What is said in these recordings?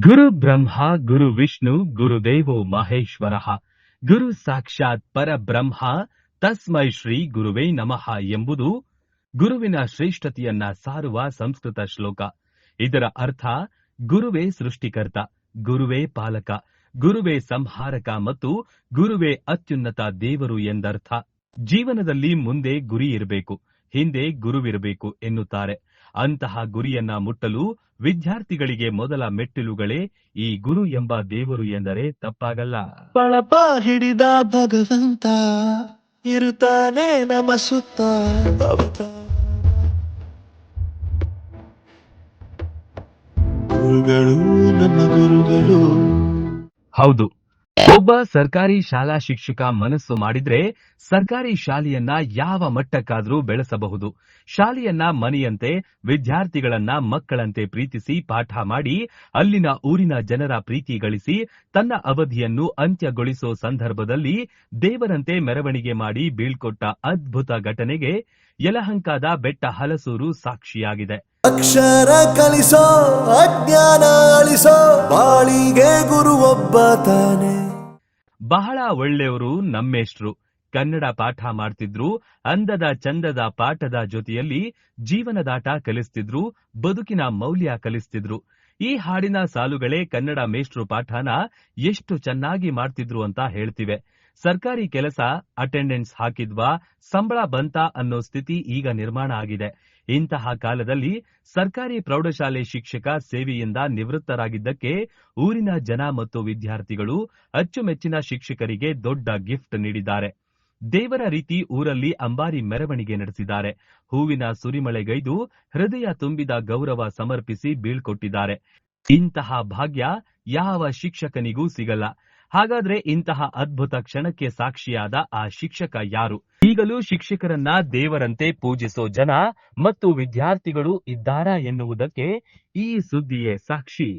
ಗುರು ಬ್ರಹ್ಮ, ಗುರು ವಿಷ್ಣು ಗುರುದೇವೋ ಮಹೇಶ್ವರಃ. ಗುರು ಸಾಕ್ಷಾತ್ ಪರಬ್ರಹ್ಮ ತಸ್ಮೈ ಶ್ರೀ ಗುರುವೇ ನಮಃ ಎಂಬುದು ಗುರುವಿನ ಶ್ರೇಷ್ಠತೆಯನ್ನ ಸಾರುವ ಸಂಸ್ಕೃತ ಶ್ಲೋಕ. ಇದರ ಅರ್ಥ, ಗುರುವೇ ಸೃಷ್ಟಿಕರ್ತ, ಗುರುವೇ ಪಾಲಕ, ಗುರುವೇ ಸಂಹಾರಕ ಮತ್ತು ಗುರುವೇ ಅತ್ಯುನ್ನತ ದೇವರು ಎಂದರ್ಥ. ಜೀವನದಲ್ಲಿ ಮುಂದೆ ಗುರಿ ಇರಬೇಕು, ಹಿಂದೆ ಗುರುವಿರಬೇಕು ಎನ್ನುತ್ತಾರೆ. ಅಂತಹ ಗುರಿಯನ್ನ ಮುಟ್ಟಲು ವಿದ್ಯಾರ್ಥಿಗಳಿಗೆ ಮೊದಲ ಮೆಟ್ಟಿಲುಗಳೇ ಈ ಗುರು ಎಂಬ ದೇವರು ಎಂದರೆ ತಪ್ಪಾಗಲ್ಲ. ಪಳಪ ಹಿಡಿದ ಭಗವಂತ ಇರುತ್ತಾನೆ ನಮಸುತ್ತ ಸುತ್ತ. ಗುರುಗಳು ನಮ್ಮ ಗುರುಗಳು. ಹೌದು. ಒಬ್ಬ ಸರ್ಕಾರಿ ಶಾಲಾ ಶಿಕ್ಷಕ ಮನಸ್ಸು ಮಾಡಿದ್ರೆ ಸರ್ಕಾರಿ ಶಾಲೆಯನ್ನ ಯಾವ ಮಟ್ಟಕ್ಕಾದ್ರೂ ಬೆಳೆಸಬಹುದು. ಶಾಲೆಯನ್ನ ಮನೆಯಂತೆ, ವಿದ್ಯಾರ್ಥಿಗಳನ್ನ ಮಕ್ಕಳಂತೆ ಪ್ರೀತಿಸಿ ಪಾಠ ಮಾಡಿ, ಅಲ್ಲಿನ ಊರಿನ ಜನರ ಪ್ರೀತಿ ಗಳಿಸಿ, ತನ್ನ ಅವಧಿಯನ್ನು ಅಂತ್ಯಗೊಳಿಸೋ ಸಂದರ್ಭದಲ್ಲಿ ದೇವರಂತೆ ಮೆರವಣಿಗೆ ಮಾಡಿ ಬೀಳ್ಕೊಟ್ಟ ಅದ್ಭುತ ಘಟನೆಗೆ ಯಲಹಂಕದ ಬೆಟ್ಟ ಹಲಸೂರು ಸಾಕ್ಷಿಯಾಗಿದೆ. ಅಕ್ಷರ ಕಲಿಸೋ, ಅಜ್ಞಾನ ಅಳಿಸೋ, ಬಾಳಿಗೆ ಗುರು ಒಬ್ಬ ತಾನೆ. ಬಹಳ ಒಳ್ಳೆಯವರು ನಮ್ಮೇಷ್ಟ್ರು. ಕನ್ನಡ ಪಾಠ ಮಾಡ್ತಿದ್ರು, ಅಂದದ ಚಂದದ ಪಾಠದ ಜೊತೆಯಲ್ಲಿ ಜೀವನದಾಟ ಕಲಿಸ್ತಿದ್ರು, ಬದುಕಿನ ಮೌಲ್ಯ ಕಲಿಸ್ತಿದ್ರು. ಈ ಹಾಡಿನ ಸಾಲುಗಳೇ ಕನ್ನಡ ಮೇಷ್ಟ್ರು ಪಾಠನ ಎಷ್ಟು ಚೆನ್ನಾಗಿ ಮಾಡ್ತಿದ್ರು ಅಂತ ಹೇಳ್ತಿವೆ. ಸರ್ಕಾರಿ ಕೆಲಸ ಅಟೆಂಡೆನ್ಸ್ ಹಾಕಿದ್ವಾ, ಸಂಬಳ ಬಂತ ಅನ್ನೋ ಸ್ಥಿತಿ ಈಗ ನಿರ್ಮಾಣ ಆಗಿದೆ. ಇಂತಹ ಕಾಲದಲ್ಲಿ ಸರ್ಕಾರಿ ಪ್ರೌಢಶಾಲೆ ಶಿಕ್ಷಕ ಸೇವೆಯಿಂದ ನಿವೃತ್ತರಾಗಿದ್ದಕ್ಕೆ ಊರಿನ ಜನ ಮತ್ತು ವಿದ್ಯಾರ್ಥಿಗಳು ಅಚ್ಚುಮೆಚ್ಚಿನ ಶಿಕ್ಷಕರಿಗೆ ದೊಡ್ಡ ಗಿಫ್ಟ್ ನೀಡಿದ್ದಾರೆ. ದೇವರ ರೀತಿ ಊರಲ್ಲಿ ಅಂಬಾರಿ ಮೆರವಣಿಗೆ ನಡೆಸಿದ್ದಾರೆ. ಹೂವಿನ ಸುರಿಮಳೆಗೈದು ಹೃದಯ ತುಂಬಿದ ಗೌರವ ಸಮರ್ಪಿಸಿ ಬೀಳ್ಕೊಟ್ಟಿದ್ದಾರೆ. ಇಂತಹ ಭಾಗ್ಯ ಯಾವ ಶಿಕ್ಷಕನಿಗೂ ಸಿಗಲ್ಲ. ಹಾಗಾದ್ರೆ ಇಂತಹ ಅದ್ಭುತ ಕ್ಷಣಕ್ಕೆ ಸಾಕ್ಷಿಯಾದ ಆ ಶಿಕ್ಷಕ ಯಾರು? ಈಗಲೂ ಶಿಕ್ಷಕರನ್ನ ದೇವರಂತೆ ಪೂಜಿಸೋ ಜನ ಮತ್ತು ವಿದ್ಯಾರ್ಥಿಗಳು ಇದ್ದಾರಾ ಎನ್ನುವುದಕ್ಕೆ ಈ ಸುದ್ದಿಯೇ ಸಾಕ್ಷಿ.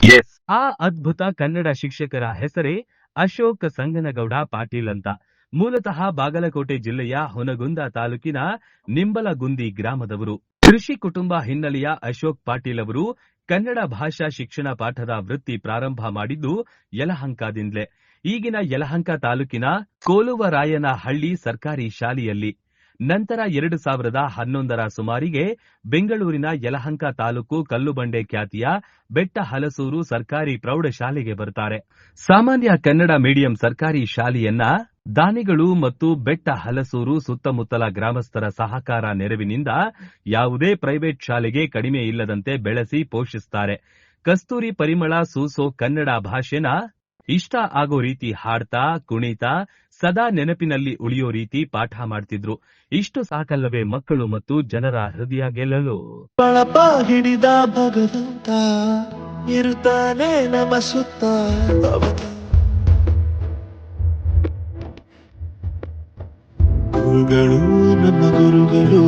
ಎಸ್ ಆ ಅದ್ಭುತ ಕನ್ನಡ ಶಿಕ್ಷಕರ ಹೆಸರೇ ಅಶೋಕ್ ಸಂಗನಗೌಡ ಪಾಟೀಲ್ ಅಂತ. ಮೂಲತಃ ಬಾಗಲಕೋಟೆ ಜಿಲ್ಲೆಯ ಹೊನಗುಂದ ತಾಲೂಕಿನ ನಿಂಬಲಗುಂದಿ ಗ್ರಾಮದವರು. ಕೃಷಿ ಕುಟುಂಬ ಹಿನ್ನೆಲೆಯ ಅಶೋಕ್ ಪಾಟೀಲ್ ಅವರು ಕನ್ನಡ ಭಾಷಾ ಶಿಕ್ಷಣ ಪಾಠದ ವೃತ್ತಿ ಪ್ರಾರಂಭ ಮಾಡಿದ್ದು ಯಲಹಂಕದಿಂದಲೇ. ಈಗಿನ ಯಲಹಂಕ ತಾಲೂಕಿನ ಕೋಲುವರಾಯನಹಳ್ಳಿ ಸರ್ಕಾರಿ ಶಾಲೆಯಲ್ಲಿ. ನಂತರ ಎರಡು ಸಾವಿರದ ಹನ್ನೊಂದರ ಸುಮಾರಿಗೆ ಬೆಂಗಳೂರಿನ ಯಲಹಂಕ ತಾಲೂಕು ಕಲ್ಲುಬಂಡೆ ಖ್ಯಾತಿಯ ಬೆಟ್ಟ ಹಲಸೂರು ಸರ್ಕಾರಿ ಪ್ರೌಢಶಾಲೆಗೆ ಬರ್ತಾರೆ. ಸಾಮಾನ್ಯ ಕನ್ನಡ ಮೀಡಿಯಂ ಸರ್ಕಾರಿ ಶಾಲೆಯನ್ನ ದಾನಿಗಳು ಮತ್ತು ಬೆಟ್ಟ ಹಲಸೂರು ಸುತ್ತಮುತ್ತಲ ಗ್ರಾಮಸ್ಥರ ಸಹಕಾರ ನೆರವಿನಿಂದ ಯಾವುದೇ ಪ್ರೈವೇಟ್ ಶಾಲೆಗೆ ಕಡಿಮೆ ಇಲ್ಲದಂತೆ ಬೆಳೆಸಿ ಪೋಷಿಸ್ತಾರೆ. ಕಸ್ತೂರಿ ಪರಿಮಳ ಸೂಸೋ ಕನ್ನಡ ಭಾಷೆನ ಇಷ್ಟ ಆಗೋ ರೀತಿ ಹಾಡ್ತಾ, ಕುಣಿತಾ ಸದಾ ನೆನಪಿನಲ್ಲಿ ಉಳಿಯೋ ರೀತಿ ಪಾಠ ಮಾಡ್ತಿದ್ರು. ಇಷ್ಟು ಸಾಕಲ್ಲವೇ ಮಕ್ಕಳು ಮತ್ತು ಜನರ ಹೃದಯ ಗೆಲ್ಲಲು? ಪಳಪ ಹಿಡಿದ ಭಗವಂತ ಇರುತ್ತಾನೆ ನಮ್ಮ ಸುತ್ತ. ಗುರುಗಳು ನಮ್ಮ ಗುರುಗಳು.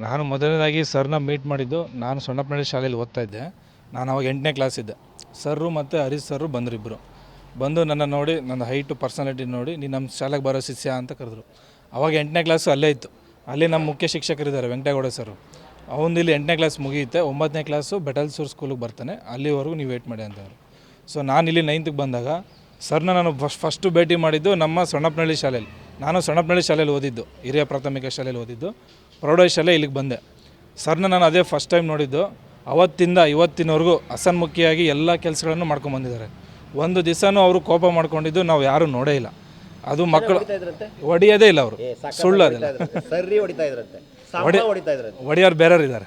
ನಾನು ಮೊದಲನೇದಾಗಿ ಸರ್ನ ಮೀಟ್ ಮಾಡಿದ್ದು. ನಾನು ಸೊಣ್ಣಪ್ಪನಹಳ್ಳಿ ಶಾಲೆಯಲ್ಲಿ ಓದ್ತಾ ಇದ್ದೆ. ನಾನು ಅವಾಗ ಎಂಟನೇ ಕ್ಲಾಸ್ ಇದ್ದೆ. ಸರ್ರು ಮತ್ತು ಹರೀಶ್ ಸರ್ರು ಬಂದರು ಇಬ್ಬರು ಬಂದು ನನ್ನ ನೋಡಿ, ನನ್ನ ಹೈಟು ಪರ್ಸನಾಲಿಟಿ ನೋಡಿ, ನೀನು ನಮ್ಮ ಶಾಲೆಗೆ ಬರೋ ಶಿಷ್ಯ ಅಂತ ಕರೆದ್ರು. ಅವಾಗ ಎಂಟನೇ ಕ್ಲಾಸು ಅಲ್ಲೇ ಇತ್ತು. ಅಲ್ಲಿ ನಮ್ಮ ಮುಖ್ಯ ಶಿಕ್ಷಕರಿದ್ದಾರೆ, ವೆಂಕಟೇಗೌಡ ಸರು. ಅವನು ಇಲ್ಲಿ ಎಂಟನೇ ಕ್ಲಾಸ್ ಮುಗಿಯುತ್ತೆ ಒಂಬತ್ತನೇ ಕ್ಲಾಸು ಬೆಟಲ್ಸೂರು ಸ್ಕೂಲಿಗೆ ಬರ್ತಾನೆ, ಅಲ್ಲಿವರೆಗೂ ನೀವು ವೇಟ್ ಮಾಡಿ ಅಂತವ್ರು ಸೊ ನಾನು ಇಲ್ಲಿ ನೈನ್ತಿಗೆ ಬಂದಾಗ, ಸರ್ನ ನಾನು ಫಸ್ಟ್ ಫಸ್ಟು ಭೇಟಿ ಮಾಡಿದ್ದು ನಮ್ಮ ಸೊಣ್ಣಪ್ಪನಹಳ್ಳಿ ಶಾಲೆಯಲ್ಲಿ ನಾನು ಸೊಣ್ಣಪ್ಪನಹಳ್ಳಿ ಶಾಲೆಯಲ್ಲಿ ಓದಿದ್ದು, ಹಿರಿಯ ಪ್ರಾಥಮಿಕ ಶಾಲೆಯಲ್ಲಿ ಓದಿದ್ದು. ಪ್ರೌಢಶಾಲೆ ಇಲ್ಲಿಗೆ ಬಂದೆ. ಸರ್ನ ನಾನು ಅದೇ ಫಸ್ಟ್ ಟೈಮ್ ನೋಡಿದ್ದು. ಅವತ್ತಿಂದ ಇವತ್ತಿನವರೆಗೂ ಅಸನ್ಮುಖಿಯಾಗಿ ಎಲ್ಲ ಕೆಲಸಗಳನ್ನು ಮಾಡ್ಕೊಂಬಂದಿದ್ದಾರೆ ಒಂದು ದಿವಸನೂ ಅವರು ಕೋಪ ಮಾಡ್ಕೊಂಡಿದ್ದು ನಾವು ಯಾರೂ ನೋಡೇ ಇಲ್ಲ. ಅದು ಮಕ್ಕಳು ಹೊಡಿಯೋದೇ ಇಲ್ಲ ಅವರು. ಸುಳ್ಳು ಅದಿಲ್ಲ. ಸರ್ರಿ ಹೊಡಿತಾ ಇದ್ರಂತೆ. ಸಾಂಬ ಹೊಡಿತಾ ಇದ್ರಂತೆ. ಹೊಡಿಯೋರು ಬೇರೆಯವ್ರು ಇದ್ದಾರೆ.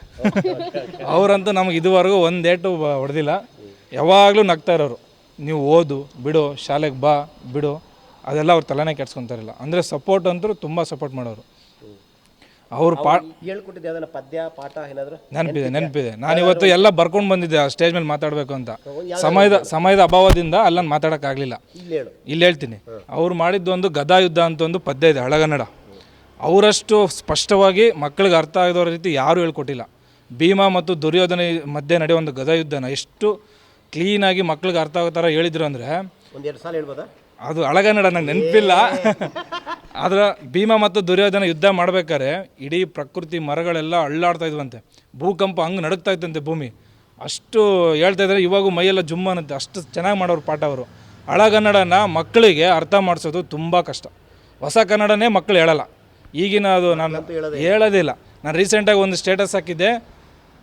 ಅವರಂತೂ ನಮ್ಗೆ ಇದುವರೆಗೂ ಒಂದು ಏಟು ಹೊಡೆದಿಲ್ಲ. ಯಾವಾಗಲೂ ನಗ್ತಾ ಇರೋರು. ನೀವು ಓದು ಬಿಡು ಶಾಲೆಗೆ ಬಾ ಬಿಡು. ಅದೆಲ್ಲ ಅವ್ರು ತಲೆನೇ ಕೆಡ್ಸ್ಕೊತಾರಿಲ್ಲ ಅಂದರೆ ಸಪೋರ್ಟ್ ಅಂತೂ ತುಂಬ ಸಪೋರ್ಟ್ ಮಾಡೋರು. ಅವ್ರು ಪಾ ಹೇಳ್ಕೊಟ್ಟಿದ್ದೆ ಯಾವ್ದನ್ನ ಪದ್ಯ ಪಾಠ ಏನಾದ್ರು? ನೆನಪಿದೆ ನೆನಪಿದೆ. ನಾನು ಇವತ್ತು ಎಲ್ಲ ಬರ್ಕೊಂಡು ಬಂದಿದ್ದೆ ಆ ಸ್ಟೇಜ್ ಮೇಲೆ ಮಾತಾಡಬೇಕು ಅಂತ. ಸಮಯದ ಸಮಯದ ಅಭಾವದಿಂದ ಅಲ್ಲ ಮಾತಾಡೋಕ್ಕಾಗಲಿಲ್ಲ. ಇಲ್ಲಿ ಹೇಳು. ಇಲ್ಲಿ ಹೇಳ್ತೀನಿ. ಅವ್ರು ಮಾಡಿದ್ದು ಒಂದು ಗದಾ ಯುದ್ಧ ಅಂತ ಒಂದು ಪದ್ಯ ಇದೆ ಹಳಗನ್ನಡ. ಅವರಷ್ಟು ಸ್ಪಷ್ಟವಾಗಿ ಮಕ್ಕಳಿಗೆ ಅರ್ಥ ಆಗಿದವರ ರೀತಿ ಯಾರು ಹೇಳ್ಕೊಟ್ಟಿಲ್ಲ. ಭೀಮ ಮತ್ತು ದುರ್ಯೋಧನ ಮಧ್ಯೆ ನಡೆಯೋ ಒಂದು ಗದಾ ಯುದ್ಧನ ಎಷ್ಟು ಕ್ಲೀನಾಗಿ ಮಕ್ಳಿಗೆ ಅರ್ಥ ಆಗೋ ಥರ ಹೇಳಿದ್ರು ಅಂದರೆ ಒಂದೆರಡು ಸಾಲ ಹೇಳ್ಬೋದಾ? ಅದು ಹಳಗನ್ನಡ ನಂಗೆ ನೆನಪಿಲ್ಲ. ಆದ್ರೆ ಭೀಮ ಮತ್ತು ದುರ್ಯೋಧನ ಯುದ್ಧ ಮಾಡ್ಬೇಕಾದ್ರೆ ಇಡೀ ಪ್ರಕೃತಿ ಮರಗಳೆಲ್ಲ ಅಳ್ಳಾಡ್ತಾ ಇದ್ವಂತೆ. ಭೂಕಂಪ ಹಂಗೆ ನಡುಗ್ತಾ ಇತ್ತಂತೆ ಭೂಮಿ. ಅಷ್ಟು ಹೇಳ್ತಾ ಇದ್ದಾರೆ ಇವಾಗೂ ಮೈಯೆಲ್ಲ ಜುಮ್ಮ ಅನ್ನತ್ತೆ. ಅಷ್ಟು ಚೆನ್ನಾಗಿ ಮಾಡೋರು ಪಾಠ ಅವರು. ಹಳಗನ್ನಡನ ಮಕ್ಕಳಿಗೆ ಅರ್ಥ ಮಾಡಿಸೋದು ತುಂಬ ಕಷ್ಟ. ಹೊಸ ಕನ್ನಡನೇ ಮಕ್ಕಳು ಹೇಳಲ್ಲ. ಈಗಿನ ಅದು ನಾನು ಹೇಳೋದಿಲ್ಲ. ನಾನು ರೀಸೆಂಟಾಗಿ ಒಂದು ಸ್ಟೇಟಸ್ ಹಾಕಿದ್ದೆ.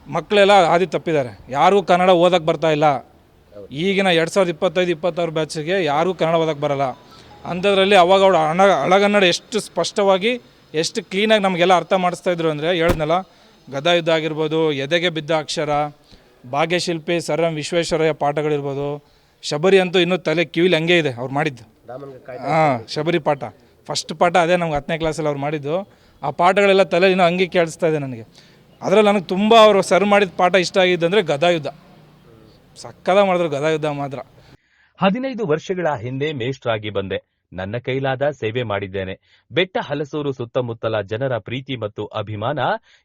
ಮಕ್ಕಳೆಲ್ಲ ಹಾದಿ ತಪ್ಪಿದ್ದಾರೆ. ಯಾರಿಗೂ ಕನ್ನಡ ಓದಕ್ಕೆ ಬರ್ತಾ ಇಲ್ಲ. ಈಗಿನ ಎರಡು ಸಾವಿರದ ಇಪ್ಪತ್ತೈದು ಇಪ್ಪತ್ತಾರು ಬ್ಯಾಚಿಗೆ ಯಾರಿಗೂ ಕನ್ನಡ ಓದಕ್ಕೆ ಬರಲ್ಲ. ಅಂಥದ್ರಲ್ಲಿ ಅವಾಗ ಅವ್ರು ಹಣ ಹಳಗನ್ನಡ ಎಷ್ಟು ಸ್ಪಷ್ಟವಾಗಿ ಎಷ್ಟು ಕ್ಲೀನಾಗಿ ನಮಗೆಲ್ಲ ಅರ್ಥ ಮಾಡಿಸ್ತಾ ಇದ್ರು ಅಂದರೆ ಹೇಳ್ದನಲ್ಲ ಗದಾ ಯುದ್ಧ ಆಗಿರ್ಬೋದು ಎದೆಗೆ ಬಿದ್ದ ಅಕ್ಷರ ಭಾಗ್ಯಶಿಲ್ಪಿ ಸರ್ ಎಂ ವಿಶ್ವೇಶ್ವರಯ್ಯ ಪಾಠಗಳಿರ್ಬೋದು ಶಬರಿ ಅಂತೂ ಇನ್ನೂ ತಲೆ ಕಿವಿಲಿ ಹಂಗೆ ಇದೆ ಅವ್ರು ಮಾಡಿದ್ದು. ಹಾಂ ಶಬರಿ ಪಾಠ. ಫಸ್ಟ್ ಪಾಠ ಅದೇ ನಮ್ಗೆ ಹತ್ತನೇ ಕ್ಲಾಸಲ್ಲಿ ಅವ್ರು ಮಾಡಿದ್ದು. ಆ ಪಾಠಗಳೆಲ್ಲ ತಲೆ ಇನ್ನೂ ಹಂಗೆ ಕೇಳಿಸ್ತಾ ಇದೆ ನನಗೆ. ಅದರಲ್ಲಿ ನನಗೆ ತುಂಬ ಅವರು ಸರ್ ಮಾಡಿದ ಪಾಠ ಇಷ್ಟ ಆಗಿದ್ದಂದರೆ ಗದಾಯುದ್ಧ ಸಕ್ಕದ ಮಾಡಿದ್ರು ಗದಾಯುದ್ಧ ಮಾತ್ರ. ಹದಿನೈದು ವರ್ಷಗಳ ಹಿಂದೆ ಮೇಷ್ಟ್ರಾಗಿ ಬಂದೆ. ನನ್ನ ಕೈಲಾದ ಸೇವೆ ಮಾಡಿದ್ದೇನೆ. ಬೆಟ್ಟ ಹಲಸೂರು ಸುತ್ತಮುತ್ತಲ ಜನರ ಪ್ರೀತಿ ಮತ್ತು ಅಭಿಮಾನ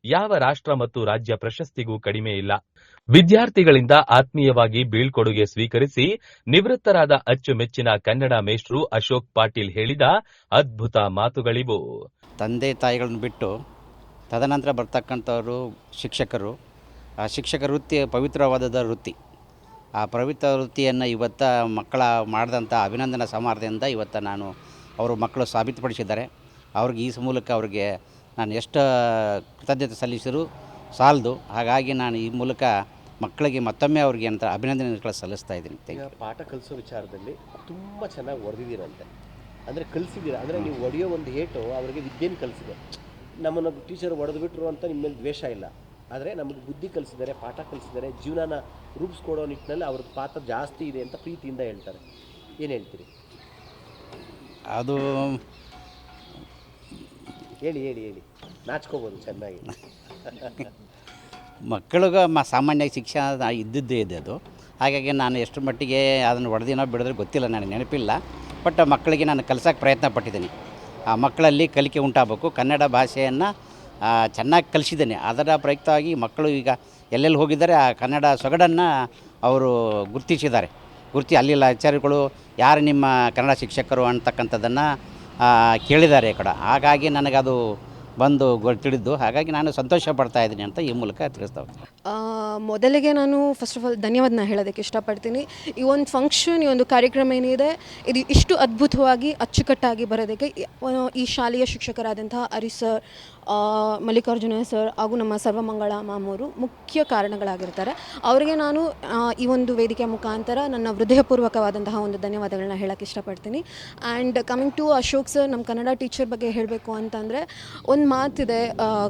ಯಾವ ರಾಷ್ಟ್ರ ಮತ್ತು ರಾಜ್ಯ ಪ್ರಶಸ್ತಿಗೂ ಕಡಿಮೆ ಇಲ್ಲ. ವಿದ್ಯಾರ್ಥಿಗಳಿಂದ ಆತ್ಮೀಯವಾಗಿ ಬೀಳ್ಕೊಡುಗೆ ಸ್ವೀಕರಿಸಿ ನಿವೃತ್ತರಾದ ಅಚ್ಚುಮೆಚ್ಚಿನ ಕನ್ನಡ ಮೇಷ್ಟ್ರು ಅಶೋಕ್ ಪಾಟೀಲ್ ಹೇಳಿದ ಅದ್ಭುತ ಮಾತುಗಳಿವು. ತಂದೆ ತಾಯಿಗಳನ್ನು ಬಿಟ್ಟು ತದನಂತರ ಬರ್ತಕ್ಕಂಥವರು ಶಿಕ್ಷಕರು. ಆ ಶಿಕ್ಷಕ ವೃತ್ತಿ ಪವಿತ್ರವಾದ ವೃತ್ತಿ. ಆ ಪ್ರವೃತ್ತ ವೃತ್ತಿಯನ್ನು ಇವತ್ತು ಮಕ್ಕಳ ಮಾಡಿದಂಥ ಅಭಿನಂದನಾ ಸಮಾರಂಭದಿಂದ ಇವತ್ತು ನಾನು ಅವರು ಮಕ್ಕಳು ಸಾಬೀತುಪಡಿಸಿದ್ದಾರೆ. ಅವ್ರಿಗೆ ಈ ಮೂಲಕ ಅವ್ರಿಗೆ ನಾನು ಎಷ್ಟು ಕೃತಜ್ಞತೆ ಸಲ್ಲಿಸಿದ್ರು ಸಾಲದು. ಹಾಗಾಗಿ ನಾನು ಈ ಮೂಲಕ ಮಕ್ಕಳಿಗೆ ಮತ್ತೊಮ್ಮೆ ಅವ್ರಿಗೆ ಅಂತ ಅಭಿನಂದನೆಗಳು ಸಲ್ಲಿಸ್ತಾ ಇದ್ದೀನಿ. ಈಗ ಪಾಠ ಕಲಿಸೋ ವಿಚಾರದಲ್ಲಿ ತುಂಬ ಚೆನ್ನಾಗಿ ಹೊಡೆದಿದ್ದೀರಂತೆ ಅಂದರೆ ಕಲಿಸಿದ್ದೀರ? ಅಂದರೆ ನೀವು ಹೊಡೆಯೋ ಒಂದು ಏಟು ಅವರಿಗೆ ವಿದ್ಯೆನ ಕಲಿಸಿದೆ. ನಮ್ಮನ್ನು ಟೀಚರ್ ಹೊಡೆದು ಬಿಟ್ರು ಅಂತ ನಿಮ್ಮ ಮೇಲೆ ದ್ವೇಷ ಇಲ್ಲ. ಆದರೆ ನಮಗೆ ಬುದ್ಧಿ ಕಲಿಸಿದ್ದಾರೆ ಪಾಠ ಕಲಿಸಿದ್ದಾರೆ ಜೀವನನ ರೂಪಿಸ್ಕೊಡೋ ನಿಟ್ಟಿನಲ್ಲಿ ಅವ್ರದ್ದು ಪಾತ್ರ ಜಾಸ್ತಿ ಇದೆ ಅಂತ ಪ್ರೀತಿಯಿಂದ ಹೇಳ್ತಾರೆ. ಏನು ಹೇಳ್ತೀರಿ? ಅದು ಹೇಳಿ ಹೇಳಿ ಹೇಳಿ. ನಾಚ್ಕೋಬೋದು ಚೆನ್ನಾಗಿ. ಮಕ್ಕಳಿಗೆ ಮ ಸಾಮಾನ್ಯವಾಗಿ ಶಿಕ್ಷಣ ಇದ್ದಿದ್ದೇ ಇದೆ ಅದು. ಹಾಗಾಗಿ ನಾನು ಎಷ್ಟು ಮಟ್ಟಿಗೆ ಅದನ್ನು ಹೊಡೆದಿನೋ ಬಿಡಿದ್ರೆ ಗೊತ್ತಿಲ್ಲ ನನಗೆ ನೆನಪಿಲ್ಲ. ಬಟ್ ಮಕ್ಕಳಿಗೆ ನಾನು ಕಲಿಸೋಕೆ ಪ್ರಯತ್ನ ಪಟ್ಟಿದ್ದೀನಿ. ಆ ಮಕ್ಕಳಲ್ಲಿ ಕಲಿಕೆ ಉಂಟಾಗಬೇಕು. ಕನ್ನಡ ಭಾಷೆಯನ್ನು ಚೆನ್ನಾಗಿ ಕಲಿಸಿದ್ದೇನೆ. ಅದರ ಪ್ರಯುಕ್ತವಾಗಿ ಮಕ್ಕಳು ಈಗ ಎಲ್ಲೆಲ್ಲಿ ಹೋಗಿದ್ದಾರೆ, ಆ ಕನ್ನಡ ಸೊಗಡನ್ನು ಅವರು ಗುರುತಿಸಿದ್ದಾರೆ. ಗುರುತಿ ಅಲ್ಲಿಲ್ಲ ಆಚಾರ್ಯಗಳು ಯಾರು ನಿಮ್ಮ ಕನ್ನಡ ಶಿಕ್ಷಕರು ಅಂತಕ್ಕಂಥದ್ದನ್ನು ಕೇಳಿದ್ದಾರೆ ಈ ಕಡೆ. ಹಾಗಾಗಿ ನನಗದು ಬಂದು ತಿಳಿದ್ದು ಹಾಗಾಗಿ ನಾನು ಸಂತೋಷ ಪಡ್ತಾ ಇದ್ದೀನಿ ಅಂತ ಈ ಮೂಲಕ ತಿಳಿಸ್ತಾ ಮೊದಲಿಗೆ ನಾನು ಫಸ್ಟ್ ಆಫ್ ಆಲ್ ಧನ್ಯವಾದನ ಹೇಳೋದಕ್ಕೆ ಇಷ್ಟಪಡ್ತೀನಿ. ಈ ಒಂದು ಫಂಕ್ಷನ್ ಈ ಒಂದು ಕಾರ್ಯಕ್ರಮ ಏನಿದೆ, ಇದು ಇಷ್ಟು ಅದ್ಭುತವಾಗಿ ಅಚ್ಚುಕಟ್ಟಾಗಿ ಬರೋದಕ್ಕೆ, ಈ- ಶಾಲೆಯ ಶಿಕ್ಷಕರಾದಂತಹ ಹರಿ ಸರ್ ಮಲ್ಲಿಕಾರ್ಜುನ ಸರ್ ಹಾಗೂ ನಮ್ಮ ಸರ್ವಮಂಗಳ ಮಾಮೂರು ಮುಖ್ಯ ಕಾರಣಗಳಾಗಿರ್ತಾರೆ. ಅವರಿಗೆ ನಾನು ಈ ಒಂದು ವೇದಿಕೆ ಮುಖಾಂತರ ನನ್ನ ಹೃದಯಪೂರ್ವಕವಾದಂತಹ ಒಂದು ಧನ್ಯವಾದಗಳನ್ನ ಹೇಳೋಕ್ಕೆ ಇಷ್ಟಪಡ್ತೀನಿ. And coming to Ashok sir ನಮ್ಮ ಕನ್ನಡ ಟೀಚರ್ ಬಗ್ಗೆ ಹೇಳಬೇಕು ಅಂತಂದರೆ, ಒಂದು ಮಾತಿದೆ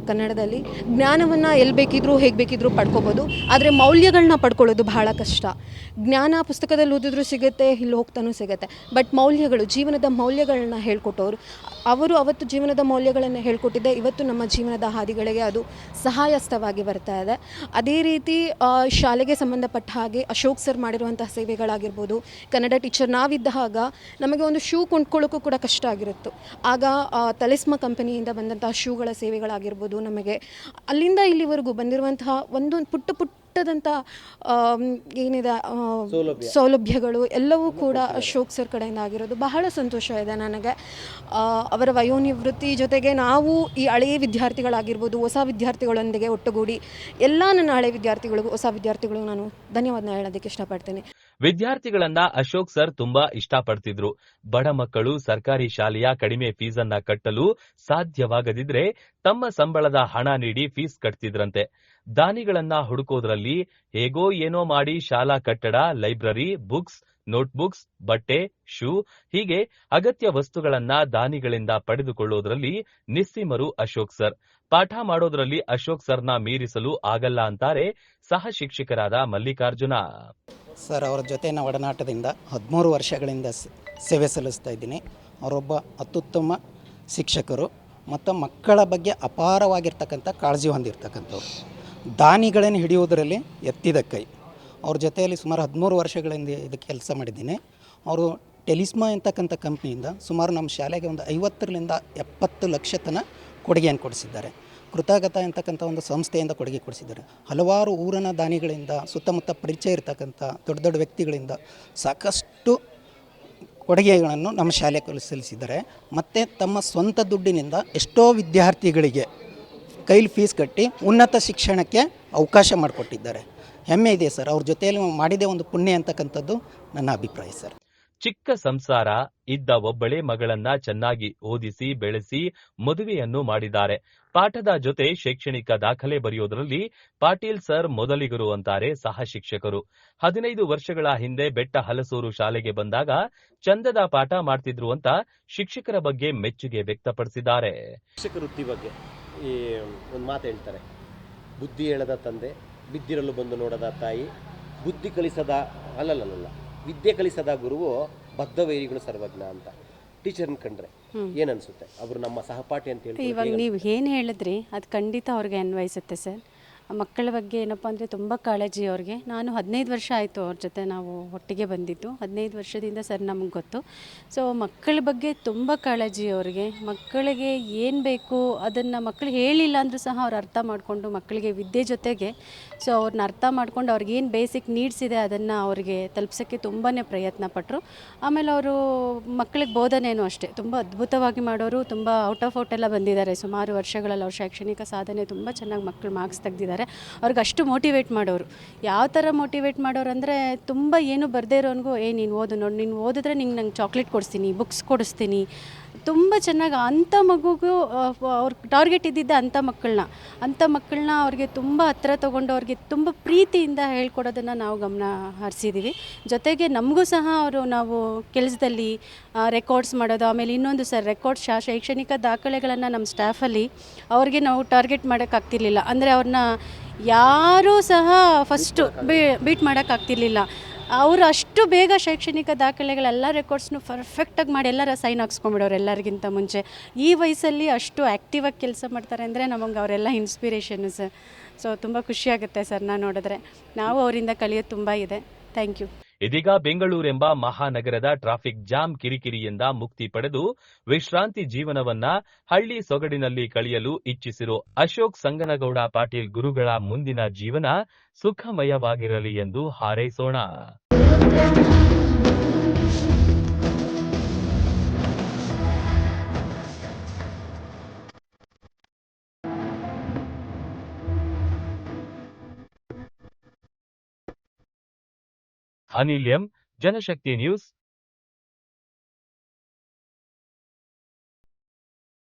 ಕನ್ನಡದಲ್ಲಿ, ಜ್ಞಾನವನ್ನು ಎಲ್ಲಿ ಬೇಕಿದ್ರೂ ಹೇಗೆ ಬೇಕಿದ್ರೂ ಪಡ್ಕೋಬೋದು, ಆದರೆ ಮೌಲ್ಯಗಳನ್ನ ಪಡ್ಕೊಳ್ಳೋದು ಬಹಳ ಕಷ್ಟ. ಜ್ಞಾನ ಪುಸ್ತಕದಲ್ಲಿ ಓದಿದ್ರು ಸಿಗುತ್ತೆ, ಇಲ್ಲಿ ಹೋಗ್ತಾನೂ ಸಿಗುತ್ತೆ. ಬಟ್ ಮೌಲ್ಯಗಳು, ಜೀವನದ ಮೌಲ್ಯಗಳನ್ನ ಹೇಳ್ಕೊಟ್ಟವರು ಅವರು ಅವತ್ತು ಜೀವನದ ಮೌಲ್ಯಗಳನ್ನು ಹೇಳ್ಕೊಟ್ಟಿದ್ದೆ. ಇವತ್ತು ನಮ್ಮ ಜೀವನದ ಹಾದಿಗಳಿಗೆ ಅದು ಸಹಾಯಸ್ಥವಾಗಿ ಬರ್ತಾ ಇದೆ. ಅದೇ ರೀತಿ ಶಾಲೆಗೆ ಸಂಬಂಧಪಟ್ಟ ಹಾಗೆ ಅಶೋಕ್ ಸರ್ ಮಾಡಿರುವಂತಹ ಸೇವೆಗಳಾಗಿರ್ಬೋದು, ಕನ್ನಡ ಟೀಚರ್ ನಾವಿದ್ದಾಗ ನಮಗೆ ಒಂದು ಶೂ ಕೊಂಡ್ಕೊಳ್ಳೋಕ್ಕೂ ಕೂಡ ಕಷ್ಟ ಆಗಿರುತ್ತೆ. ಆಗ ತಲೆಸ್ಮ ಕಂಪನಿಯಿಂದ ಬಂದಂತಹ ಶೂಗಳ ಸೇವೆಗಳಾಗಿರ್ಬೋದು, ನಮಗೆ ಅಲ್ಲಿಂದ ಇಲ್ಲಿವರೆಗೂ ಬಂದಿರುವಂತಹ ಒಂದೊಂದು ಪುಟ್ಟ ಪುಟ್ಟದಂಥ ಆಮ್, ಏನಿದೆ ಆ, ಸೌಲಭ್ಯಗಳು ಎಲ್ಲವೂ ಕೂಡ ಅಶೋಕ್ ಸರ್ ಕಡೆಯಿಂದ ಆಗಿರೋದು. ಬಹಳ ಸಂತೋಷ ಇದೆ ನನಗೆ. ಆ, ಅವರ ವಯೋನಿವೃತ್ತಿ ಜೊತೆಗೆ ನಾವು ಈ ಹಳೆಯ ವಿದ್ಯಾರ್ಥಿಗಳಾಗಿರ್ಬೋದು ಹೊಸ ವಿದ್ಯಾರ್ಥಿಗಳೊಂದಿಗೆ ಒಟ್ಟುಗೂಡಿ ಎಲ್ಲ ನನ್ನ ಹಳೆ ವಿದ್ಯಾರ್ಥಿಗಳಿಗೂ ಹೊಸ ವಿದ್ಯಾರ್ಥಿಗಳಿಗೂ ನಾನು ಧನ್ಯವಾದ ಹೇಳೋದಕ್ಕೆ ಇಷ್ಟಪಡ್ತೀನಿ. ವಿದ್ಯಾರ್ಥಿಗಳನ್ನ ಅಶೋಕ್ ಸರ್ ತುಂಬಾ ಇಷ್ಟಪಡ್ತಿದ್ರು. ಬಡ ಮಕ್ಕಳು ಸರ್ಕಾರಿ ಶಾಲೆಯ ಕಡಿಮೆ ಫೀಸ್ ಅನ್ನ ಕಟ್ಟಲು ಸಾಧ್ಯವಾಗದಿದ್ರೆ ತಮ್ಮ ಸಂಬಳದ ಹಣ ನೀಡಿ ಫೀಸ್ ಕಟ್ತಿದ್ರಂತೆ. ದಾನಿಗಳನ್ನ ಹುಡುಕೋದ್ರಲ್ಲಿ ಹೇಗೋ ಏನೋ ಮಾಡಿ ಶಾಲಾ ಕಟ್ಟಡ, ಲೈಬ್ರರಿ, ಬುಕ್ಸ್, ನೋಟ್ಬುಕ್ಸ್, ಬಟ್ಟೆ, ಶೂ, ಹೀಗೆ ಅಗತ್ಯ ವಸ್ತುಗಳನ್ನ ದಾನಿಗಳಿಂದ ಪಡೆದುಕೊಳ್ಳೋದ್ರಲ್ಲಿ ನಿಸ್ಸೀಮರು ಅಶೋಕ್ ಸರ್. ಪಾಠ ಮಾಡೋದ್ರಲ್ಲಿ ಅಶೋಕ್ ಸರ್ನ ಮೀರಿಸಲು ಆಗಲ್ಲ ಅಂತಾರೆ ಸಹ ಶಿಕ್ಷಕರಾದ ಮಲ್ಲಿಕಾರ್ಜುನ. ಸರ್, ಅವರ ಜೊತೆನ ಒಡನಾಟದಿಂದ ಹದಿಮೂರು ವರ್ಷಗಳಿಂದ ಸೇವೆ ಸಲ್ಲಿಸ್ತಾ ಇದ್ದೀನಿ. ಅವರೊಬ್ಬ ಅತ್ಯುತ್ತಮ ಶಿಕ್ಷಕರು, ಮತ್ತು ಮಕ್ಕಳ ಬಗ್ಗೆ ಅಪಾರವಾಗಿರ್ತಕ್ಕಂಥ ಕಾಳಜಿ ಹೊಂದಿರತಕ್ಕಂಥವ್ರು. ದಾನಿಗಳನ್ನು ಹಿಡಿಯುವುದರಲ್ಲಿ ಎತ್ತಿದ ಕೈ. ಅವ್ರ ಜೊತೆಯಲ್ಲಿ ಸುಮಾರು ಹದಿಮೂರು ವರ್ಷಗಳಿಂದ ಇದು ಕೆಲಸ ಮಾಡಿದ್ದೀನಿ. ಅವರು ಟೆಲಿಸ್ಮಾ ಅಂತಕ್ಕಂಥ ಕಂಪ್ನಿಯಿಂದ ಸುಮಾರು ನಮ್ಮ ಶಾಲೆಗೆ ಒಂದು ಐವತ್ತರಿಂದ ಎಪ್ಪತ್ತು ಲಕ್ಷ ತನ ಕೊಡುಗೆಯನ್ನು ಕೊಡಿಸಿದ್ದಾರೆ. ಕೃತಗತ ಅಂತಕ್ಕಂಥ ಒಂದು ಸಂಸ್ಥೆಯಿಂದ ಕೊಡುಗೆ ಕೊಡಿಸಿದ್ದಾರೆ. ಹಲವಾರು ಊರನ ದಾನಿಗಳಿಂದ, ಸುತ್ತಮುತ್ತ ಪರಿಚಯ ಇರತಕ್ಕಂಥ ದೊಡ್ಡ ದೊಡ್ಡ ವ್ಯಕ್ತಿಗಳಿಂದ ಸಾಕಷ್ಟು ಕೊಡುಗೆಗಳನ್ನು ನಮ್ಮ ಶಾಲೆ ಸಲ್ಲಿಸಿದ್ದಾರೆ. ಮತ್ತು ತಮ್ಮ ಸ್ವಂತ ದುಡ್ಡಿನಿಂದ ಎಷ್ಟೋ ವಿದ್ಯಾರ್ಥಿಗಳಿಗೆ ಕೈಲಿ ಫೀಸ್ ಕಟ್ಟಿ ಉನ್ನತ ಶಿಕ್ಷಣಕ್ಕೆ ಅವಕಾಶ ಮಾಡಿಕೊಟ್ಟಿದ್ದಾರೆ. ಹೆಮ್ಮೆ ಇದೆ ಸರ್ ಅವ್ರ ಜೊತೆಯಲ್ಲಿ ಮಾಡಿದೆ ಒಂದು ಪುಣ್ಯ ಅಂತಕ್ಕಂಥದ್ದು ನನ್ನ ಅಭಿಪ್ರಾಯ ಸರ್. ಚಿಕ್ಕ ಸಂಸಾರ ಇದ್ದ ಒಬ್ಬಳೇ ಮಗಳನ್ನ ಚೆನ್ನಾಗಿ ಓದಿಸಿ ಬೆಳೆಸಿ ಮದುವೆಯನ್ನು ಮಾಡಿದ್ದಾರೆ. ಪಾಠದ ಜೊತೆ ಶೈಕ್ಷಣಿಕ ದಾಖಲೆ ಬರೆಯೋದರಲ್ಲಿ ಪಾಟೀಲ್ ಸರ್ ಮೊದಲಿಗರು ಅಂತಾರೆ ಸಹ ಶಿಕ್ಷಕರು ಹದಿನೈದು ವರ್ಷಗಳ ಹಿಂದೆ ಬೆಟ್ಟ ಹಲಸೂರು ಶಾಲೆಗೆ ಬಂದಾಗ ಚಂದದ ಪಾಠ ಮಾಡ್ತಿದ್ರು ಅಂತ ಶಿಕ್ಷಕರ ಬಗ್ಗೆ ಮೆಚ್ಚುಗೆ ವ್ಯಕ್ತಪಡಿಸಿದ್ದಾರೆ. ಶಿಕ್ಷಕ ವೃತ್ತಿ ಬಗ್ಗೆ. ಈ ಒಂದು ಮಾತು ಹೇಳ್ತಾರೆ. ಬುದ್ಧಿ ಹೇಳದ ತಂದೆ ಬಿದ್ದಿರಲು ಬಂದು ನೋಡದ ತಾಯಿ ಬುದ್ಧಿ ಕಲಿಸದ ಅಲ್ಲಲ್ಲಲ್ಲ ವಿದ್ಯೆ ಕಲಿಸದ ಗುರುವು ಬದ್ಧ ವೈರಿಗಳು ಸರ್ವಜ್ಞ ಅಂತ. ಟೀಚರ್ನ ಕಂಡ್ರೆ ಏನ್ ಅನ್ಸುತ್ತೆ ಅವರು ನಮ್ಮ ಸಹಪಾಠಿ ಅಂತ ಹೇಳಿ ಇವಾಗ ನೀವು ಏನು ಹೇಳಿದ್ರಿ ಅದು ಖಂಡಿತ ಅವ್ರಿಗೆ ಅನ್ವಯಿಸುತ್ತೆ ಸರ್. ಮಕ್ಕಳ ಬಗ್ಗೆ ಏನಪ್ಪ ಅಂದರೆ ತುಂಬ ಕಾಳಜಿ ಅವ್ರಿಗೆ. ನಾನು ಹದಿನೈದು ವರ್ಷ ಆಯಿತು ಅವ್ರ ಜೊತೆ ನಾವು ಒಟ್ಟಿಗೆ ಬಂದಿದ್ದು. ಹದಿನೈದು ವರ್ಷದಿಂದ ಸರ್ ನಮಗೆ ಗೊತ್ತು. ಸೊ ಮಕ್ಕಳ ಬಗ್ಗೆ ತುಂಬ ಕಾಳಜಿ ಅವ್ರಿಗೆ. ಮಕ್ಕಳಿಗೆ ಏನು ಬೇಕು ಅದನ್ನು ಮಕ್ಕಳು ಹೇಳಿಲ್ಲ ಅಂದರೂ ಸಹ ಅವ್ರು ಅರ್ಥ ಮಾಡಿಕೊಂಡು ಮಕ್ಕಳಿಗೆ ವಿದ್ಯೆ ಜೊತೆಗೆ ಸೊ ಅವ್ರನ್ನ ಅರ್ಥ ಮಾಡ್ಕೊಂಡು ಅವ್ರಿಗೆ ಏನು ಬೇಸಿಕ್ ನೀಡ್ಸ್ ಇದೆ ಅದನ್ನು ಅವ್ರಿಗೆ ತಲುಪ್ಸೋಕ್ಕೆ ತುಂಬಾ ಪ್ರಯತ್ನ ಪಟ್ಟರು ಆಮೇಲೆ ಅವರು ಮಕ್ಕಳಿಗೆ ಬೋಧನೆಯೂ ಅಷ್ಟೇ. ತುಂಬ ಅದ್ಭುತವಾಗಿ ಮಾಡೋರು, ತುಂಬ ಔಟ್ ಆಫ್ ಔಟ್ ಎಲ್ಲ ಬಂದಿದ್ದಾರೆ. ಸುಮಾರು ವರ್ಷಗಳಲ್ಲಿ ಅವ್ರ ಶೈಕ್ಷಣಿಕ ಸಾಧನೆ ತುಂಬ ಚೆನ್ನಾಗಿ ಮಕ್ಕಳು ಮಾರ್ಕ್ಸ್ ತೆಗ್ದಿದ್ದಾರೆ. ಅವ್ರಿಗೆ ಅಷ್ಟು ಮೋಟಿವೇಟ್ ಮಾಡೋರು. ಯಾವ ಥರ ಮೋಟಿವೇಟ್ ಮಾಡೋರು ಅಂದರೆ ತುಂಬ ಏನು ಬರದೇ ಇರೋನ್ಗೂ ಏ, ನೀನು ಓದು ನೋಡಿ, ನೀನು ಓದಿದ್ರೆ ನಿಂಗೆ ನಂಗೆ ಚಾಕ್ಲೇಟ್ ಕೊಡಿಸ್ತೀನಿ ಬುಕ್ಸ್ ಕೊಡಿಸ್ತೀನಿ. ತುಂಬ ಚೆನ್ನಾಗಿ ಅಂಥ ಮಗುಗೂ ಅವ್ರ ಟಾರ್ಗೆಟ್ ಇದ್ದಿದ್ದ ಅಂಥ ಮಕ್ಕಳನ್ನ ಅಂಥ ಮಕ್ಕಳನ್ನ ಅವ್ರಿಗೆ ತುಂಬ ಹತ್ರ ತೊಗೊಂಡು ಅವ್ರಿಗೆ ತುಂಬ ಪ್ರೀತಿಯಿಂದ ಹೇಳ್ಕೊಡೋದನ್ನು ನಾವು ಗಮನ ಹರಿಸಿದ್ದೀವಿ ಜೊತೆಗೆ ನಮಗೂ ಸಹ ಅವರು ನಾವು ಕೆಲಸದಲ್ಲಿ ರೆಕಾರ್ಡ್ಸ್ ಮಾಡೋದು, ಆಮೇಲೆ ಇನ್ನೊಂದು ಸರ್ ರೆಕಾರ್ಡ್ಸ್ ಶಾ, ಶೈಕ್ಷಣಿಕ ದಾಖಲೆಗಳನ್ನು ನಮ್ಮ ಸ್ಟಾಫಲ್ಲಿ ಅವ್ರಿಗೆ ನಾವು ಟಾರ್ಗೆಟ್ ಮಾಡೋಕ್ಕಾಗ್ತಿರ್ಲಿಲ್ಲ. ಅಂದರೆ ಅವ್ರನ್ನ ಯಾರೂ ಸಹ ಫಸ್ಟು ಬೀಟ್ ಮಾಡೋಕ್ಕಾಗ್ತಿರ್ಲಿಲ್ಲ. ಅವರು ಅಷ್ಟು ಬೇಗ ಶೈಕ್ಷಣಿಕ ದಾಖಲೆಗಳೆಲ್ಲ ರೆಕಾರ್ಡ್ಸ್ನು ಪರ್ಫೆಕ್ಟಾಗಿ ಮಾಡಿ ಎಲ್ಲರ ಸೈನ್ ಹಾಕ್ಸ್ಕೊಂಬಿಡೋರು ಎಲ್ಲರಿಗಿಂತ ಮುಂಚೆ. ಈ ವಯಸ್ಸಲ್ಲಿ ಅಷ್ಟು ಆ್ಯಕ್ಟಿವಾಗಿ ಕೆಲಸ ಮಾಡ್ತಾರೆ ಅಂದರೆ ನಮಗೆ ಅವರೆಲ್ಲ ಇನ್ಸ್ಪಿರೇಷನ್ ಸರ್. ಸೊ ತುಂಬ ಖುಷಿಯಾಗುತ್ತೆ ಸರ್ ನಾನು ನೋಡಿದ್ರೆ. ನಾವು ಅವರಿಂದ ಕಲಿಯೋದು ತುಂಬ ಇದೆ. ಥ್ಯಾಂಕ್ ಯು ಇದೀಗ ಬೆಂಗಳೂರೆಂಬ ಮಹಾನಗರದ ಟ್ರಾಫಿಕ್ ಜಾಮ್ ಕಿರಿಕಿರಿಯಿಂದ ಮುಕ್ತಿ ಪಡೆದು ವಿಶ್ರಾಂತಿ ಜೀವನವನ್ನ ಹಳ್ಳಿ ಸೊಗಡಿನಲ್ಲಿ ಕಳೆಯಲು ಇಚ್ಛಿಸಿರೋ ಅಶೋಕ್ ಸಂಗನಗೌಡ ಪಾಟೀಲ್ ಗುರುಗಳ ಮುಂದಿನ ಜೀವನ ಸುಖಮಯವಾಗಿರಲಿ ಎಂದು ಹಾರೈಸೋಣ. Anil M Janashakti news